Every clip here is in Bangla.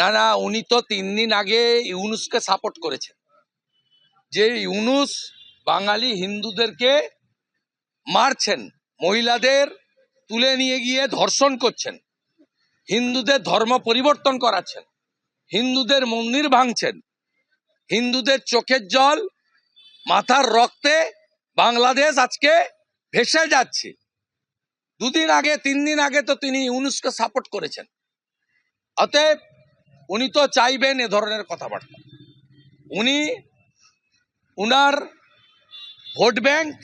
না না, উনি তো তিন দিন আগে ইউনুসকে সাপোর্ট করেছেন। যে ইউনুস বাঙালি হিন্দুদেরকে মারছেন, মহিলাদের তুলে নিয়ে গিয়ে ধর্ষণ করছেন, হিন্দুদের ধর্ম পরিবর্তন করাচ্ছেন, হিন্দুদের মন্দির ভাঙছেন, হিন্দুদের চোখের জল, মাথার রক্তে বাংলাদেশ আজকে ভেসে যাচ্ছে। দুদিন আগে, তিন দিন আগে তো তিনি ইউনুসকে সাপোর্ট করেছেন। অতএব উনি তো চাইবেন এ ধরনের কথাবার্তা। উনি উনার ভোট ব্যাংক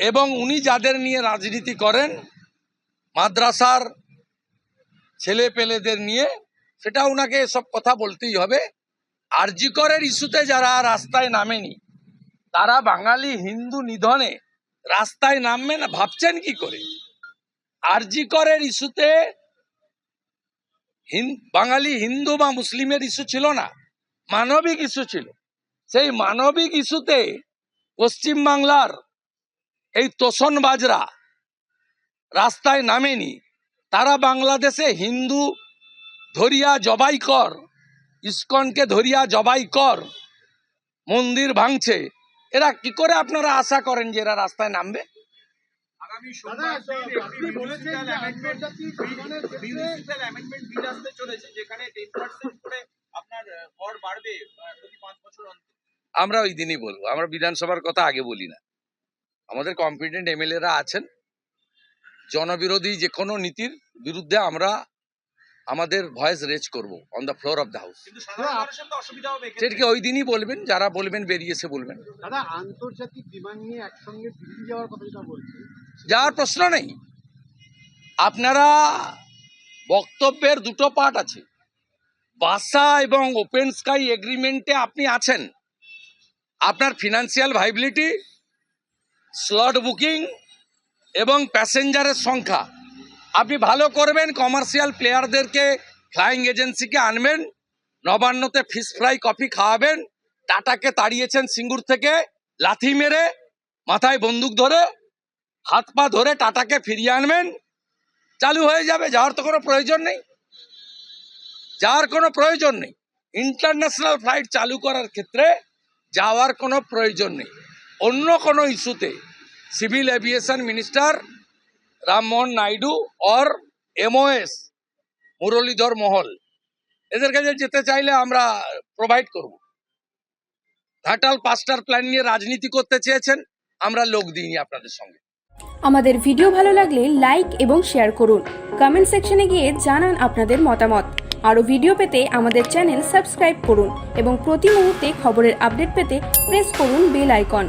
এবং উনি যাদের নিয়ে রাজনীতি করেন, মাদ্রাসার ছেলে পেলেদের নিয়ে, সেটা ওনাকে সব কথা বলতেই হবে। আরজিকরের ইস্যুতে যারা রাস্তায় নামেনি তারা বাঙালি হিন্দু নিধনে রাস্তায় নামবে না, ভাবছেন কি করে? আরজি করের ইস্যুতে বাঙালি হিন্দু বা মুসলিমের ইস্যু ছিল না, মানবিক ইস্যু ছিল। সেই মানবিক ইস্যুতে পশ্চিম বাংলার এই তোষণ বাজরা রাস্তায় নামেনি। তারা বাংলাদেশে হিন্দু ধরিয়া জবাই কর, ইস্কনকে ধরিয়া জবাই কর, মন্দির ভাঙছে। এরা কি করে আপনারা আশা করেন যে এরা রাস্তায় নামবে? আমরা ওই দিনই বলব আমরা বিধানসভার কথা আগে বলি না। আমাদের কম্পিটেন্ট এমএলএরা আছেন। জনবিরোধী যে কোনো নীতির বিরুদ্ধে আমরা আমাদের ভয়েস রেজ করব on the floor of the house. সেটাকে ওই দিনই বলবেন? যারা বলবেন বেরিয়েছে বলবেন। দাদা আন্তর্জাতিক বিমান নিয়ে একসঙ্গে দিল্লি যাওয়ার কথা যেটা যাওয়ার প্রশ্ন নেই। আপনারা বক্তব্যের দুটো পার্ট আছে। বাসা এবং ওপেন স্কাই এগ্রিমেন্টে আপনি আছেন। আপনার ফিনান্সিয়াল ভাইবিলিটি স্লট বুকিং এবং প্যাসেঞ্জারের সংখ্যা। আপনি ভালো করবেন কমার্শিয়াল প্লেয়ারদেরকে ফ্লাইং এজেন্সিকে আনবেন, নবান্নতে ফিশ ফ্রাই কফি খাওয়াবেন, টাটাকে তাড়িয়েছেন সিঙ্গুর থেকে, লাথি মেরে, মাথায় বন্দুক ধরে, হাত পা ধরে টাটাকে ফিরিয়ে আনবেন। চালু হয়ে যাবে, যাওয়ার তো কোনো প্রয়োজন নেই। যাওয়ার কোনো প্রয়োজন নেই। ইন্টারন্যাশনাল ফ্লাইট চালু করার ক্ষেত্রে যাওয়ার কোনো প্রয়োজন নেই। অন্য কোনো ইস্যুতে civil aviation minister Rammohan Naidu or MOS Muralidhar Mohol. এদের কাছে যেতে চাইলে আমরা প্রোভাইড করব। ঘাটাল পাস্টার প্ল্যান নিয়ে রাজনীতি করতে চেয়েছেন, আমরা লোক দিইনি আপনাদের সঙ্গে। আমাদের ভিডিও ভালো লাগলে লাইক এবং শেয়ার করুন। কমেন্ট সেকশনে গিয়ে জানান আপনাদের মতামত। আরও ভিডিও পেতে আমাদের চ্যানেল সাবস্ক্রাইব করুন এবং প্রতি মুহূর্তে খবরের আপডেট পেতে প্রেস করুন বেল আইকন